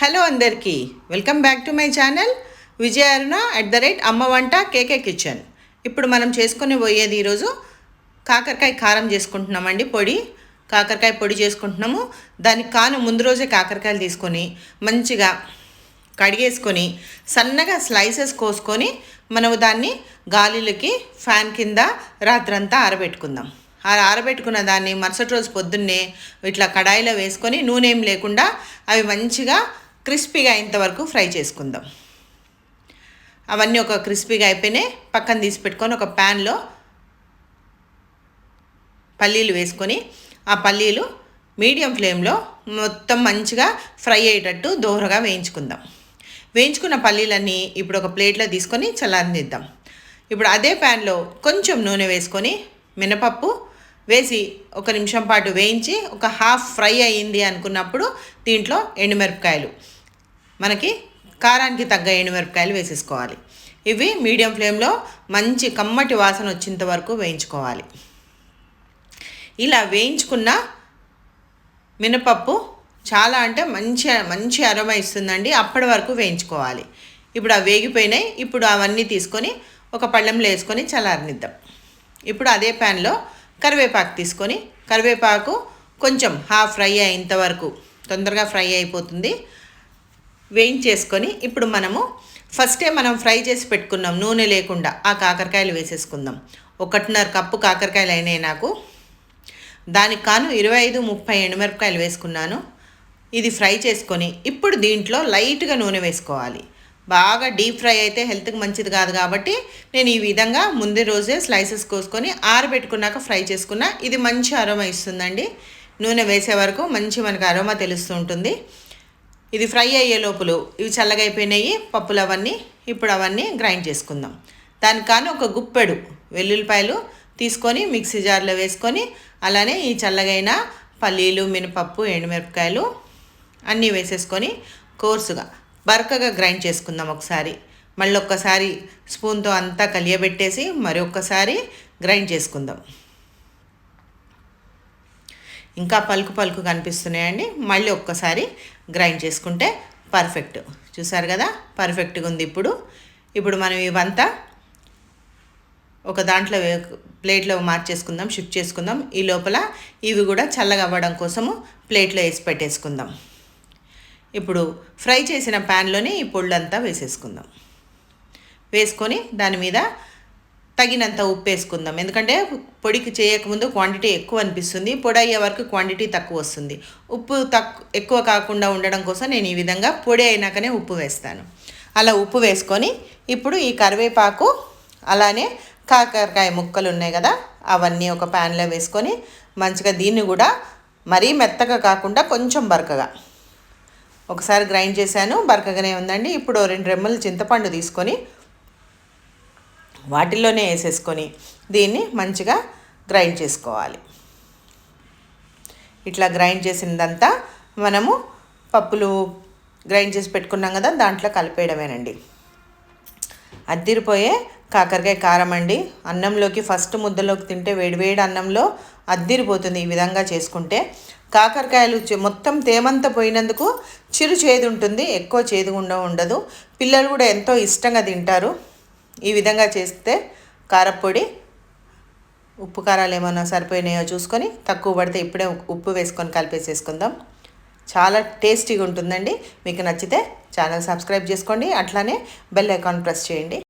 Hello అందరికీ. Welcome back to my channel Vijaya Aruna at the rate అమ్మ వంట కేకే kitchen. ఇప్పుడు మనం చేసుకుని పోయేది ఈరోజు కాకరకాయ కారం చేసుకుంటున్నామండి పొడి. కాకరకాయ పొడి చేసుకుంటున్నాము. దానికి కాను ముందు రోజే కాకరకాయలు తీసుకొని మంచిగా కడిగేసుకొని సన్నగా స్లైసెస్ కోసుకొని మనము దాన్ని గాలిలకి ఫ్యాన్ కింద రాత్రంతా ఆరబెట్టుకుందాం. ఆ ఆరబెట్టుకున్న దాన్ని మరుసటి రోజు పొద్దున్నే ఇట్లా కడాయిలో వేసుకొని నూనె ఏం లేకుండా అవి మంచిగా క్రిస్పీగా ఇంతవరకు ఫ్రై చేసుకుందాం. అవన్నీ ఒక క్రిస్పీగా అయిపోయినాయి. పక్కన తీసి పెట్టుకొని ఒక ప్యాన్లో పల్లీలు వేసుకొని ఆ పల్లీలు మీడియం ఫ్లేమ్లో మొత్తం మంచిగా ఫ్రై అయ్యేటట్టు దోరగా వేయించుకుందాం. వేయించుకున్న పల్లీలన్నీ ఇప్పుడు ఒక ప్లేట్లో తీసుకొని చల్లారనిద్దాం ఇప్పుడు అదే ప్యాన్లో కొంచెం నూనె వేసుకొని మినపప్పు వేసి ఒక నిమిషం పాటు వేయించి ఒక హాఫ్ ఫ్రై అయ్యింది అనుకున్నప్పుడు దీంట్లో ఎండుమిరపకాయలు. మనకి కారానికి తగ్గ ఎండుమిరపకాయలు వేసేసుకోవాలి. ఇవి మీడియం ఫ్లేమ్లో మంచి కమ్మటి వాసన వచ్చేంత వరకు వేయించుకోవాలి. ఇలా వేయించుకున్న మినపప్పు చాలా అంటే మంచి మంచి అరమ ఇస్తుందండి. అప్పటి వరకు వేయించుకోవాలి. ఇప్పుడు అవి వేగిపోయినాయి. ఇప్పుడు అవన్నీ తీసుకొని ఒక పళ్ళెంలో వేసుకొని చల్లారనిద్దాం. ఇప్పుడు అదే ప్యాన్లో కరివేపాకు తీసుకొని కరివేపాకు కొంచెం హాఫ్ ఫ్రై అయ్యేంత వరకు తొందరగా ఫ్రై అయిపోతుంది. వేయించేసుకొని ఇప్పుడు మనము ఫస్టే మనం ఫ్రై చేసి పెట్టుకున్నాం నూనె లేకుండా. ఆ కాకరకాయలు వేసేసుకుందాం. ఒకటిన్నర కప్పు కాకరకాయలు అయినాయి నాకు. దానికి కాను ఇరవై ఐదు ముప్పై ఎండుమిరపకాయలు వేసుకున్నాను. ఇది ఫ్రై చేసుకొని ఇప్పుడు దీంట్లో లైట్గా నూనె వేసుకోవాలి. బాగా డీప్ ఫ్రై అయితే హెల్త్కి మంచిది కాదు కాబట్టి నేను ఈ విధంగా ముందు రోజే స్లైసెస్ కోసుకొని ఆరబెట్టుకున్నాక ఫ్రై చేసుకున్నా. ఇది మంచి అరోమా ఇస్తుందండి. నూనె వేసే వరకు మంచి మనకు అరోమా తెలుస్తూ ఉంటుంది. ఇది ఫ్రై అయ్యే లోపల ఇవి చల్లగైపోయినాయి అయిపోయినాయి పప్పులు అవన్నీ ఇప్పుడు అవన్నీ గ్రైండ్ చేసుకుందాం. దానికి కానీ ఒక గుప్పెడు వెల్లుల్లిపాయలు తీసుకొని మిక్సీ జార్లో వేసుకొని అలానే ఈ చల్లగైన పల్లీలు మినపప్పు ఎండుమిరపకాయలు అన్నీ వేసేసుకొని కోర్సుగా బరకగా గ్రైండ్ చేసుకుందాం ఒకసారి. మళ్ళీ ఒక్కసారి స్పూన్తో అంతా కలియబెట్టేసి మరొకసారి గ్రైండ్ చేసుకుందాం. ఇంకా పలుకు పలుకు కనిపిస్తున్నాయండి. మళ్ళీ ఒక్కసారి గ్రైండ్ చేసుకుంటే పర్ఫెక్ట్ చూసారు కదా? పర్ఫెక్ట్గా ఉంది ఇప్పుడు. ఇప్పుడు మనం ఇవంతా ఒక దాంట్లో ప్లేట్లో మార్చేసుకుందాం షిఫ్ట్ చేసుకుందాం. ఈ లోపల ఇవి కూడా చల్లగా అవ్వడం కోసము ప్లేట్లో వేసి పెట్టేసుకుందాం. ఇప్పుడు ఫ్రై చేసిన ప్యాన్లోనే ఈ పొళ్ళంతా వేసేసుకుందాం. వేసుకొని దాని మీద తగినంత ఉప్పు వేసుకుందాం ఎందుకంటే పొడికి చేయకముందు క్వాంటిటీ ఎక్కువ అనిపిస్తుంది. పొడి అయ్యే వరకు క్వాంటిటీ తక్కువ వస్తుంది. ఉప్పు తక్కువ ఎక్కువ కాకుండా ఉండడం కోసం నేను ఈ విధంగా పొడి అయినాకనే ఉప్పు వేస్తాను. అలా ఉప్పు వేసుకొని ఇప్పుడు ఈ కరివేపాకు అలానే కాకరకాయ ముక్కలు ఉన్నాయి కదా అవన్నీ ఒక ప్యాన్లో వేసుకొని మంచిగా దీన్ని కూడా మరీ మెత్తగా కాకుండా కొంచెం బరకగా. ఒకసారి గ్రైండ్ చేశాను బరకగానే ఉందండి. ఇప్పుడు రెండు రెమ్మలు చింతపండు తీసుకొని వాటిల్లోనే వేసేసుకొని దీన్ని మంచిగా గ్రైండ్ చేసుకోవాలి. ఇట్లా గ్రైండ్ చేసిందంతా మనము పప్పులు గ్రైండ్ చేసి పెట్టుకున్నాం కదా దాంట్లో కలిపేయడమేనండి. అద్దిరిపోయే కాకరకాయ కారం అండి. అన్నంలోకి ఫస్ట్ ముద్దలోకి తింటే వేడివేడి అన్నంలో అద్దిరిపోతుంది ఈ విధంగా చేసుకుంటే. కాకరకాయలు మొత్తం తేమంతా పోయినందుకు చిరు చేదు ఉంటుంది ఎక్కువ చేదుగుండా ఉండదు. పిల్లలు కూడా ఎంతో ఇష్టంగా తింటారు. ఈ విధంగా చేస్తే కారపొడి ఉప్పు కారాలు ఏమైనా సరిపోయినాయో చూసుకొని తక్కువ పడితే ఇప్పుడే ఉప్పు వేసుకొని కలిపేసేసుకుందాం. చాలా టేస్టీగా ఉంటుందండి. మీకు నచ్చితే ఛానల్ సబ్స్క్రైబ్ చేసుకోండి. అట్లానే బెల్ ఐకాన్ ప్రెస్ చేయండి.